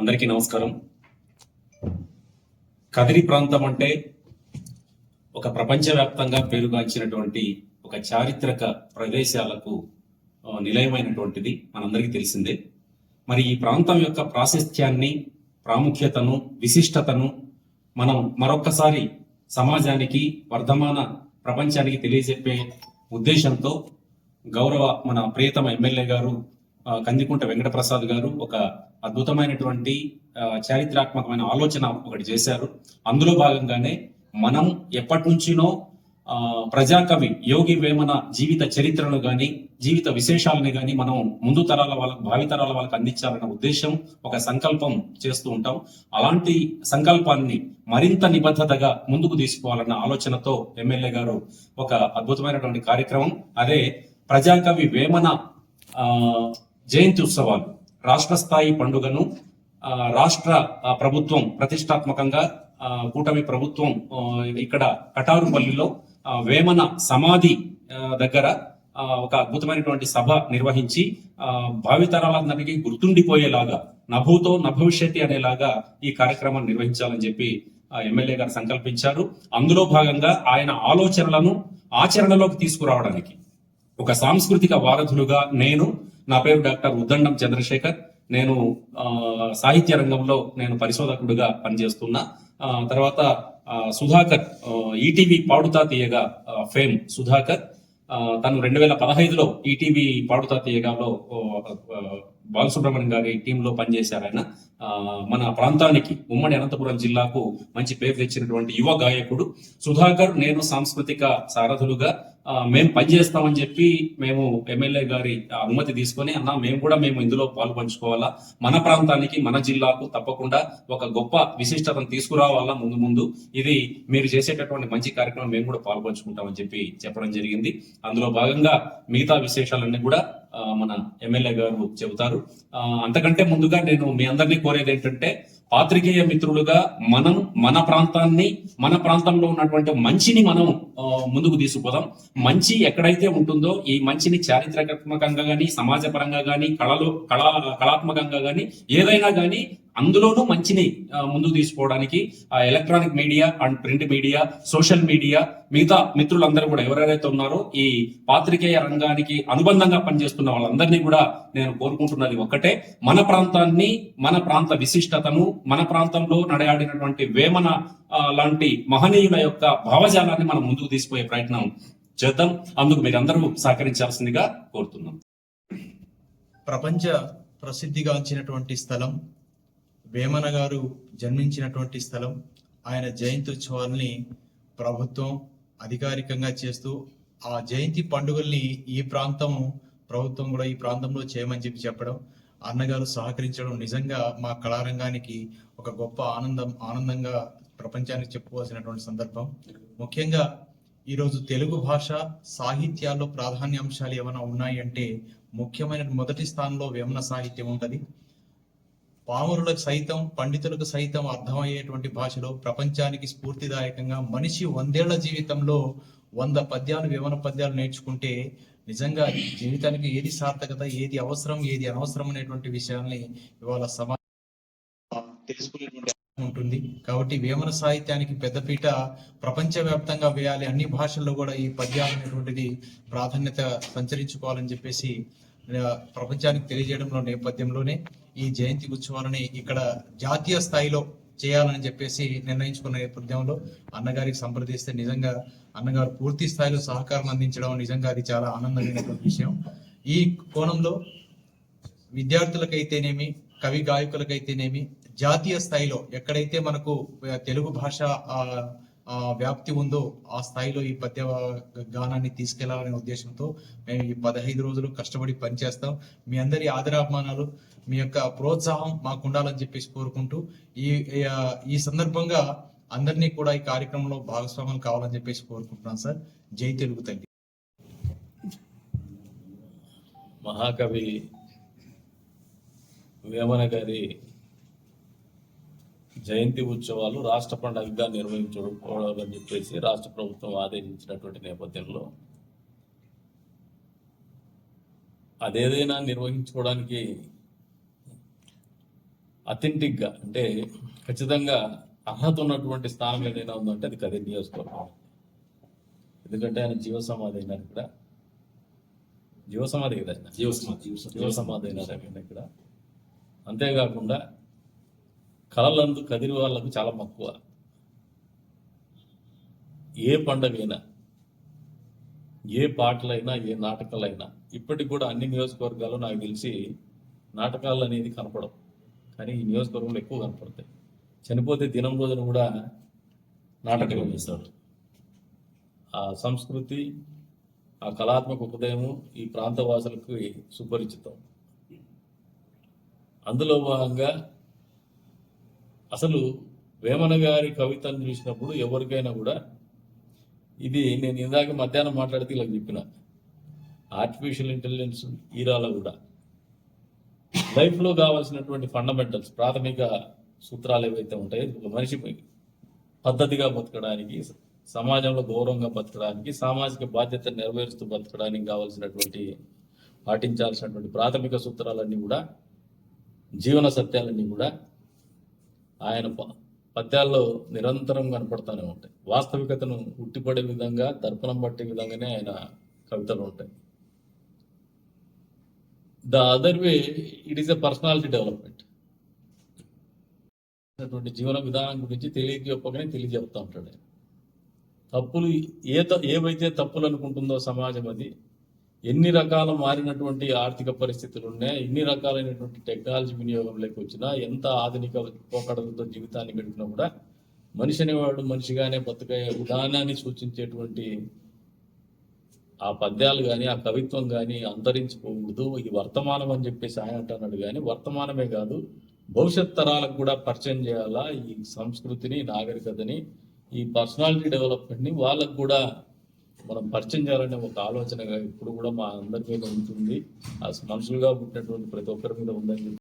అందరికీ నమస్కారం. కదిరి ప్రాంతం అంటే ఒక ప్రపంచవ్యాప్తంగా పేరుగాంచినటువంటి ఒక చారిత్రక ప్రదేశాలకు నిలయమైనటువంటిది మనందరికీ తెలిసిందే. మరి ఈ ప్రాంతం యొక్క ప్రాశస్త్యాన్ని ప్రాముఖ్యతను విశిష్టతను మనం మరొక్కసారి సమాజానికి వర్ధమాన ప్రపంచానికి తెలియజెప్పే ఉద్దేశంతో గౌరవ మన ప్రియతమ ఎమ్మెల్యే గారు కందికుంట వెంకటప్రసాద్ గారు ఒక అద్భుతమైనటువంటి చారిత్రాత్మకమైన ఆలోచన ఒకటి చేశారు. అందులో భాగంగానే మనం ఎప్పటి నుంచినో ఆ, ప్రజాకవి యోగి వేమన జీవిత చరిత్రను గాని జీవిత విశేషాలని గాని మనం ముందు తరాల వాళ్ళకు భావి తరాల వాళ్ళకి అందించాలన్న ఉద్దేశం ఒక సంకల్పం చేస్తూ ఉంటాం. అలాంటి సంకల్పాన్ని మరింత నిబద్ధతగా ముందుకు తీసుకోవాలన్న ఆలోచనతో ఎమ్మెల్యే గారు ఒక అద్భుతమైనటువంటి కార్యక్రమం. అదే ప్రజాకవి వేమన ఆ, జయంతి ఉత్సవాలు. రాష్ట్ర స్థాయి పండుగను ఆ, రాష్ట్ర ప్రభుత్వం ప్రతిష్టాత్మకంగా ఆ, కూటమి ప్రభుత్వం ఆ, ఇక్కడ కటారుపల్లిలో ఆ, వేమన సమాధి దగ్గర ఆ, ఒక అద్భుతమైనటువంటి సభ నిర్వహించి ఆ, భావితరాలందరికీ గుర్తుండిపోయేలాగా నభూతో నభవిష్యతి అనేలాగా ఈ కార్యక్రమాన్ని నిర్వహించాలని చెప్పి ఎమ్మెల్యే గారు సంకల్పించారు. అందులో భాగంగా ఆయన ఆలోచనలను ఆచరణలోకి తీసుకురావడానికి ఒక సాంస్కృతిక వారధులుగా నేను నా పేరు డాక్టర్ ఉద్దండం చంద్రశేఖర్. నేను ఆ, సాహిత్య రంగంలో నేను పరిశోధకుడిగా పనిచేస్తున్నా. ఆ, తర్వాత సుధాకర్ ఈటీవీ పాడుతా తీయగా ఫేమ్ సుధాకర్. ఆ, తను రెండు వేల పదహైదులో ఈటీవీ పాడుతా తీయగాలో బాలసుబ్రహ్మణ్యం గారి టీంలో పనిచేశారు. ఆయన మన ప్రాంతానికి ఉమ్మడి అనంతపురం జిల్లాకు మంచి పేరు తెచ్చినటువంటి యువ గాయకుడు సుధాకర్. నేను సాంస్కృతిక సారథులుగా మేము పనిచేస్తామని చెప్పి మేము ఎమ్మెల్యే గారి అనుమతి తీసుకొని అన్న మేము కూడా మేము ఇందులో పాలు పంచుకోవాలా? మన ప్రాంతానికి మన జిల్లాకు తప్పకుండా ఒక గొప్ప విశిష్టతను తీసుకురావాలా ముందు ముందు? ఇది మీరు చేసేటటువంటి మంచి కార్యక్రమం మేము కూడా పాల్పంచుకుంటామని చెప్పి చెప్పడం జరిగింది. అందులో భాగంగా మిగతా విశేషాలన్నీ కూడా మన ఎమ్మెల్యే గారు చెబుతారు. ఆ, అంతకంటే ముందుగా నేను మీ అందరినీ కోరేది ఏంటంటే పాత్రికేయ మిత్రులుగా మనం మన ప్రాంతాన్ని మన ప్రాంతంలో ఉన్నటువంటి మంచిని మనం ముందుకు తీసుకుపోదాం. మంచి ఎక్కడైతే ఉంటుందో ఈ మంచిని చారిత్రాత్మకంగా కానీ సమాజపరంగా కానీ కళలో కళా కళాత్మకంగా కానీ ఏదైనా కానీ అందులోనూ మంచిని ముందుకు తీసుకోవడానికి ఆ electronic media and print media social media మిగతా మిత్రులందరూ కూడా ఎవరెవరైతే ఉన్నారో ఈ పాత్రికేయ రంగానికి అనుబంధంగా పనిచేస్తున్న వాళ్ళందరినీ కూడా నేను కోరుకుంటున్నది ఒక్కటే. మన ప్రాంతాన్ని మన ప్రాంత విశిష్టతను మన ప్రాంతంలో నడయాడినటువంటి వేమన లాంటి మహనీయుల యొక్క భావజాలాన్ని మనం ముందుకు తీసుకుపోయే ప్రయత్నం చేద్దాం. అందుకు మీరందరూ సహకరించాల్సిందిగా కోరుతున్నాం. ప్రపంచ ప్రసిద్ధిగాంచినటువంటి స్థలం వేమన గారు జన్మించినటువంటి స్థలం ఆయన జయంతి ఉత్సవాల్ని ప్రభుత్వం అధికారికంగా చేస్తూ ఆ జయంతి పండుగల్ని ఈ ప్రాంతం ప్రభుత్వం కూడా ఈ ప్రాంతంలో చేయమని చెప్పి చెప్పడం అన్నగారు సహకరించడం నిజంగా మా కళారంగానికి ఒక గొప్ప ఆనందం ఆనందంగా ప్రపంచానికి చెప్పుకోవాల్సినటువంటి సందర్భం. ముఖ్యంగా ఈరోజు తెలుగు భాష సాహిత్యాల్లో ప్రాధాన్యాంశాలు ఏమైనా ఉన్నాయి అంటే ముఖ్యమైన మొదటి స్థానంలో వేమన సాహిత్యం ఉంటుంది. పామరులకు సైతం పండితులకు సైతం అర్థమయ్యేటువంటి భాషలో ప్రపంచానికి స్ఫూర్తిదాయకంగా మనిషి వందేళ్ళ జీవితంలో వంద పద్యాలు వివరణ పద్యాలు నేర్చుకుంటే నిజంగా జీవితానికి ఏది సార్థకత ఏది అవసరం ఏది అనవసరం అనేటువంటి విషయాల్ని ఇవాళ సమాజం తెలుసుకునేటువంటి ఉంటుంది. కాబట్టి వేమన సాహిత్యానికి పెద్దపీట ప్రపంచవ్యాప్తంగా వేయాలి అన్ని భాషల్లో కూడా ఈ పద్యాలు అనేటువంటిది ప్రాధాన్యత సంచరించుకోవాలని చెప్పేసి ప్రపంచానికి తెలియజేయడంలో నేపథ్యంలోనే ఈ జయంతి ఉత్సవాలని ఇక్కడ జాతీయ స్థాయిలో చేయాలని చెప్పేసి నిర్ణయించుకున్న నేపథ్యంలో అన్నగారికి సంప్రదిస్తే నిజంగా అన్నగారు పూర్తి స్థాయిలో సహకారం అందించడం నిజంగా అది చాలా ఆనందమైనటువంటి విషయం. ఈ కోణంలో విద్యార్థులకైతేనేమి కవి గాయకులకైతేనేమి జాతీయ స్థాయిలో ఎక్కడైతే మనకు తెలుగు భాష వ్యాప్తి ఉందో ఆ స్థాయిలో ఈ పద్య గానాన్ని తీసుకెళ్ళాలనే ఉద్దేశంతో మేము ఈ పదహైదు రోజులు కష్టపడి పనిచేస్తాం. మీ అందరి ఆదరాభిమానాలు మీ యొక్క ప్రోత్సాహం మాకు ఉండాలని చెప్పేసి కోరుకుంటూ ఈ ఈ సందర్భంగా అందరినీ కూడా ఈ కార్యక్రమంలో భాగస్వాములు కావాలని చెప్పేసి కోరుకుంటున్నాను సార్. జై తెలుగు తల్లి. మహాకవి వేమన గారి జయంతి ఉత్సవాలు రాష్ట్ర పండుగగా నిర్వహించుకోవాలని చెప్పేసి రాష్ట్ర ప్రభుత్వం ఆదేశించినటువంటి నేపథ్యంలో అదేదైనా నిర్వహించుకోవడానికి అథెంటిక్గా అంటే ఖచ్చితంగా అర్హత ఉన్నటువంటి స్థానం ఏదైనా ఉందంటే అది కదే నియోజకవర్గం. ఎందుకంటే ఆయన జీవ సమాధి అయినారు ఇక్కడ. జీవ సమాధి కదా జీవ సమాధి, జీవ సమాధి. అయినారు ఇక్కడ. అంతేకాకుండా కళలందు కదిరి వాళ్ళకు చాలా మక్కువ. ఏ పండగైనా ఏ పాటలైనా ఏ నాటకాలైనా ఇప్పటికి కూడా అన్ని నియోజకవర్గాల్లో నాకు తెలిసి నాటకాలు అనేది కనపడవు. కానీ ఈ నియోజకవర్గంలో ఎక్కువ కనపడతాయి. చనిపోతే దినం రోజున కూడా నాటకం చేస్తారు ఆ సంస్కృతి ఆ కళాత్మక ఉదయము ఈ ప్రాంత వాసులకు సుపరిచితం. అందులో భాగంగా అసలు వేమన గారి కవితను చూసినప్పుడు ఎవరికైనా కూడా ఇది నేను ఇందాక మధ్యాహ్నం మాట్లాడితే ఇలా చెప్పిన. ఆర్టిఫిషియల్ ఇంటెలిజెన్స్ ఈరాలో కూడా. లైఫ్లో కావాల్సినటువంటి ఫండమెంటల్స్ ప్రాథమిక సూత్రాలు ఏవైతే ఉంటాయో ఒక మనిషి పద్ధతిగా బతకడానికి సమాజంలో గౌరవంగా బతకడానికి సామాజిక బాధ్యత నెరవేరుస్తూ బతకడానికి కావాల్సినటువంటి పాటించాల్సినటువంటి ప్రాథమిక సూత్రాలన్నీ కూడా జీవన సత్యాలన్నీ కూడా ఆయన ప- పద్యాల్లో నిరంతరం కనపడతానే ఉంటాయి. వాస్తవికతను ఉట్టిపడే విధంగా దర్పణం పట్టే విధంగానే ఆయన కవితలు ఉంటాయి. The other way it is a personality development. అటువంటి జీవన విధానం గురించి తెలియజెప్పగానే తెలియజెప్తా ఉంటాడు తప్పులు ఏ త- ఏవైతే తప్పులు అనుకుంటుందో సమాజం అది ఎన్ని రకాల మారినటువంటి ఆర్థిక పరిస్థితులు ఉన్నాయి ఎన్ని రకాలైనటువంటి టెక్నాలజీ వినియోగంలోకి వచ్చినా ఎంత ఆధునిక పోకడలతో జీవితాన్ని గడిపినా కూడా మనిషి అనేవాడు మనిషిగానే బతుకే విధానాన్ని సూచించేటువంటి ఆ పద్యాలు కానీ ఆ కవిత్వం కానీ అంతరించిపోకూడదు. ఇది వర్తమానం అని చెప్పేసి ఆయన అంటున్నాడు కానీ వర్తమానమే కాదు భవిష్యత్ తరాలకు కూడా పరిచయం చేయాలా ఈ సంస్కృతిని నాగరికతని ఈ పర్సనాలిటీ డెవలప్మెంట్ని వాళ్ళకు కూడా మనం పరిచయం చేయాలనే ఒక ఆలోచన ఇప్పుడు కూడా మా అందరి మీద ఉంటుంది. ఆ మనుషులుగా పుట్టినటువంటి ప్రతి ఒక్కరి మీద ఉందని